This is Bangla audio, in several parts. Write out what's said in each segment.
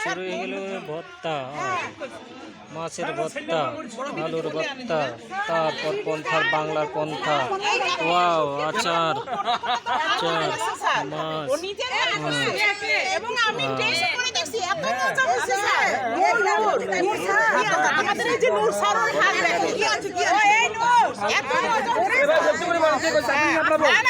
শুরু হয়ে গেল ভর্তা মাছের ভর্তা আলুর ভর্তা তারপর পন্থার বাংলার পন্থা ওয়াও আচার আচার মাছ আমাদের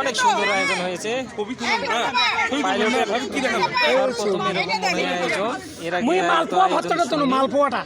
অনেক সুন্দর আয়োজন হয়েছে। এরকম আয়োজন? এর আগে। মালপোয়াটা।